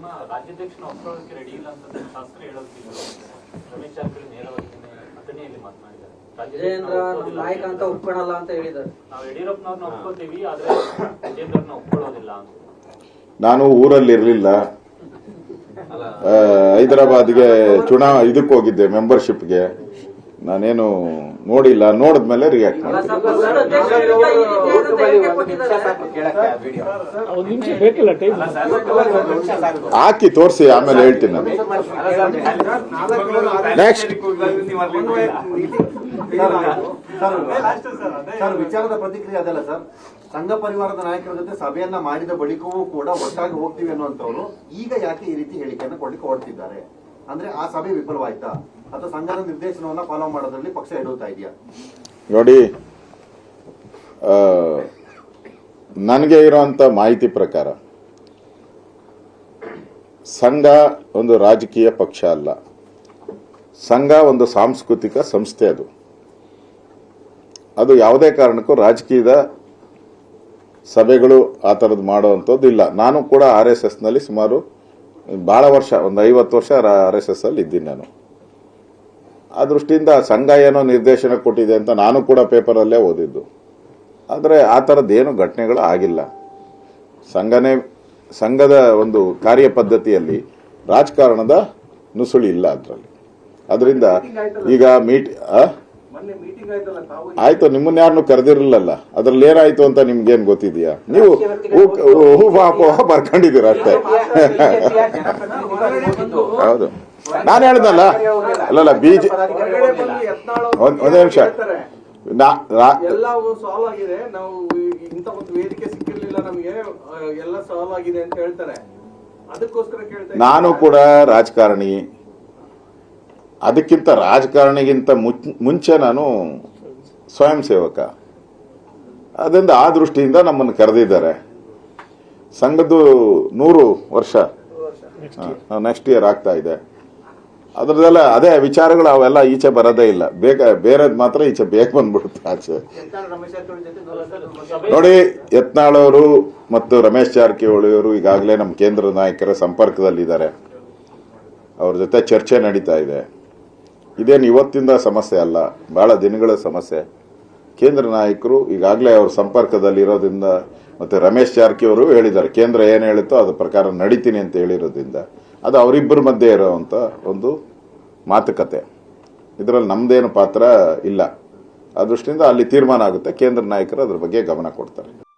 ನಿಮ್ಮ ರಾಜ್ಯಾಧ್ಯಕ್ಷನ ಒಪ್ಕೊಳ್ಳೋಕೆ ರೆಡಿ ಇಲ್ಲ ಅಂತ ಶಾಸ್ತ್ರ ಹೇಳೋದ್ಕಿದ್ರು ರಮೇಶ್ ಜಾರಕಿಹೊಳಿ ನೇರವಾಗಿ ಅಥಣಿಯಲ್ಲಿ ಮಾತನಾಡಿದ್ದಾರೆ. ವಿಜಯೇಂದ್ರ ನಮ್ಮ ನಾಯಕ ಅಂತ ಒಪ್ಕೊಳಲ್ಲ ಅಂತ ಹೇಳಿದ್ದಾರೆ. ನಾವು ಯಡಿಯೂರಪ್ಪನವ್ರನ್ನ ಒಪ್ಕೋತೀವಿ ಆದ್ರೆ ವಿಜೇಂದ್ರನ ಒಪ್ಕೊಳ್ಳೋದಿಲ್ಲ ಅಂತ. ನಾನು ಊರಲ್ಲಿ ಇರಲಿಲ್ಲ ಹೈದರಾಬಾದ್ಗೆ ಚುನಾವ ಇದಕ್ಕೆ ಹೋಗಿದ್ದೆ ಮೆಂಬರ್ಶಿಪ್ಗೆ ನಾನೇನು ನೋಡಿಲ್ಲ ನೋಡಿದ್ಮೇಲೆ ರಿಯಾಕ್ಟ್ ಅಲ್ಲ ಮಾಡ್ತೀನಿ. ಸರ್, ಪಕ್ಷದ ಅಧ್ಯಕ್ಷರಿಂದ ಈ ರೀತಿಯಾದಂತ ಒಂದು ನಿಮಿಷ ಬೇಕಿಲ್ಲ ಟೈಮ್ ಹಾಕಿ ತೋರಿಸಿ ಆಮೇಲೆ ಹೇಳ್ತೀನಿ ನಾನು. ನೆಕ್ಸ್ಟ್ ಸರ್ ವಿಚಾರದ ಪ್ರತಿಕ್ರಿಯೆ ಅದಲ್ಲ ಸರ್. ಸಂಘ ಪರಿವಾರದ ನಾಯಕರ ಜೊತೆ ಸಭೆಯನ್ನ ಮಾಡಿದ ಬಳಿಕವೂ ಕೂಡ ಒಟ್ಟಾಗಿ ಹೋಗ್ತೀವಿ ಅನ್ನುವಂಥವ್ರು ಈಗ ಯಾಕೆ ಈ ರೀತಿ ಹೇಳಿಕೆಯನ್ನು ಕೊಡ್ಲಿಕ್ಕೆ ಹೊರಟಿದ್ದಾರೆ ಅಂದ್ರೆ ಆ ಸಭೆ ವಿಫಲವಾಯ್ತಾ? ಅಥವಾ ಸಂಘದ ನಿರ್ದೇಶನವನ್ನ ಫಾಲೋ ಮಾಡೋದ್ರಲ್ಲಿ ಪಕ್ಷ ಇದೆಯಾ? ನೋಡಿ ನನಗೆ ಇರುವಂತ ಮಾಹಿತಿ ಪ್ರಕಾರ, ಸಂಘ ಒಂದು ರಾಜಕೀಯ ಪಕ್ಷ ಅಲ್ಲ. ಸಂಘ ಒಂದು ಸಾಂಸ್ಕೃತಿಕ ಸಂಸ್ಥೆ ಅದು. ಅದು ಯಾವುದೇ ಕಾರಣಕ್ಕೂ ರಾಜಕೀಯದ ಸಭೆಗಳು ಆ ಥರದ್ದು ಮಾಡುವಂಥದ್ದು ಇಲ್ಲ. ನಾನು ಕೂಡ ಆರ್ ಎಸ್ ಎಸ್ನಲ್ಲಿ ಸುಮಾರು ಭಾಳ ವರ್ಷ, ಒಂದು ಐವತ್ತು ವರ್ಷ ಆರ್ ಎಸ್ ಎಸ್ ಅಲ್ಲಿ ಇದ್ದೀನಿ ನಾನು. ಆ ದೃಷ್ಟಿಯಿಂದ ಸಂಘ ಏನೋ ನಿರ್ದೇಶನ ಕೊಟ್ಟಿದೆ ಅಂತ ನಾನು ಕೂಡ ಪೇಪರಲ್ಲೇ ಓದಿದ್ದು ಆದರೆ ಆ ಥರದ್ದೇನು ಘಟನೆಗಳು ಆಗಿಲ್ಲ ಸಂಘನೇ ಸಂಘದ ಒಂದು ಕಾರ್ಯ ಪದ್ಧತಿಯಲ್ಲಿ ರಾಜಕಾರಣದ ನುಸುಳಿ ಇಲ್ಲ ಅದರಲ್ಲಿ ಅದರಿಂದ ಈಗ ಮೀಟ್? ಆಯ್ತು ನಿಮ್ಮನ್ನ ಯಾರನ್ನು ಕರೆದಿರಲಿಲ್ಲಲ್ಲ ಅದ್ರಲ್ಲಿ ಏನಾಯ್ತು ಅಂತ ನಿಮ್ಗೇನು ಗೊತ್ತಿದೆಯಾ ನೀವು ಹೂ- ಹೂ ಪಾಪ ಬರ್ಕೊಂಡಿದ್ದೀರ ಅಷ್ಟೇ ಹೌದು ನಾನು ಹೇಳ್ದಲ್ಲ. ಅಲ್ಲಲ್ಲ ಬೀಜ ಒಂದ್- ಒಂದೇ ನಿಮಿಷ. ಆಗಿದೆ. ನಾವು ಇಂತ ಒಂದು ವೇದಿಕೆ ಸಿಕ್ಕಿರ್ಲಿಲ್ಲ ನಮಗೆ. ಎಲ್ಲ ಸಾಲ್ವ್ ಆಗಿದೆ ಅಂತ ಹೇಳ್ತಾರೆ. ಅದಕ್ಕೋಸ್ಕರ ಕೇಳ್ತಾ ನಾನು ಕೂಡ ರಾಜಕಾರಣಿ. ಅದಕ್ಕಿಂತ ರಾಜಕಾರಣಿಗಿಂತ ಮುಚ್- ಮುಂಚೆ ನಾನು ಸ್ವಯಂ ಸೇವಕ. ಅದರಿಂದ ಆ ದೃಷ್ಟಿಯಿಂದ ನಮ್ಮನ್ನು ಕರೆದಿದ್ದಾರೆ. ಸಂಘದ್ದು ನೂರು ವರ್ಷ ನೆಕ್ಸ್ಟ್ ಇಯರ್ ಆಗ್ತಾ ಇದೆ. ಅದರದೆಲ್ಲ ಅದೇ ವಿಚಾರಗಳು ಅವೆಲ್ಲ ಈಚೆ ಬರೋದೇ ಇಲ್ಲ. ಬೇಗ ಬೇರೆದ್ ಮಾತ್ರ ಈಚೆ ಬೇಗ ಬಂದ್ಬಿಡುತ್ತೆ ಆಚೆ. ನೋಡಿ ಯತ್ನಾಳವರು ಮತ್ತು ರಮೇಶ್ ಜಾರಕಿಹೊಳಿ ಅವರು ಈಗಾಗಲೇ ನಮ್ಮ ಕೇಂದ್ರ ನಾಯಕರ ಸಂಪರ್ಕದಲ್ಲಿದ್ದಾರೆ. ಅವ್ರ ಜೊತೆ ಚರ್ಚೆ ನಡೀತಾ ಇದೆ. ಇದೇನು ಇವತ್ತಿಂದ ಸಮಸ್ಯೆ ಅಲ್ಲ, ಬಹಳ ದಿನಗಳ ಸಮಸ್ಯೆ. ಕೇಂದ್ರ ನಾಯಕರು ಈಗಾಗಲೇ ಅವ್ರ ಸಂಪರ್ಕದಲ್ಲಿರೋದ್ರಿಂದ ಮತ್ತೆ ರಮೇಶ್ ಜಾರಕಿಹೊಳಿ ಹೇಳಿದ್ದಾರೆ. ಕೇಂದ್ರ ಏನು ಹೇಳುತ್ತೋ ಅದ್ರ ಪ್ರಕಾರ ನಡೀತೀನಿ ಅಂತ ಹೇಳಿರೋದ್ರಿಂದ. ಅದು ಅವರಿಬ್ಬರ ಮಧ್ಯೆ ಇರೋವಂಥ ಒಂದು ಮಾತುಕತೆ. ಇದರಲ್ಲಿ ನಮ್ಮದೇನು ಪಾತ್ರ ಇಲ್ಲ. ಆ ದೃಷ್ಟಿಯಿಂದ ಅಲ್ಲಿ ತೀರ್ಮಾನ ಆಗುತ್ತೆ. ಕೇಂದ್ರ ನಾಯಕರು ಅದ್ರ ಬಗ್ಗೆ ಗಮನ ಕೊಡ್ತಾರೆ.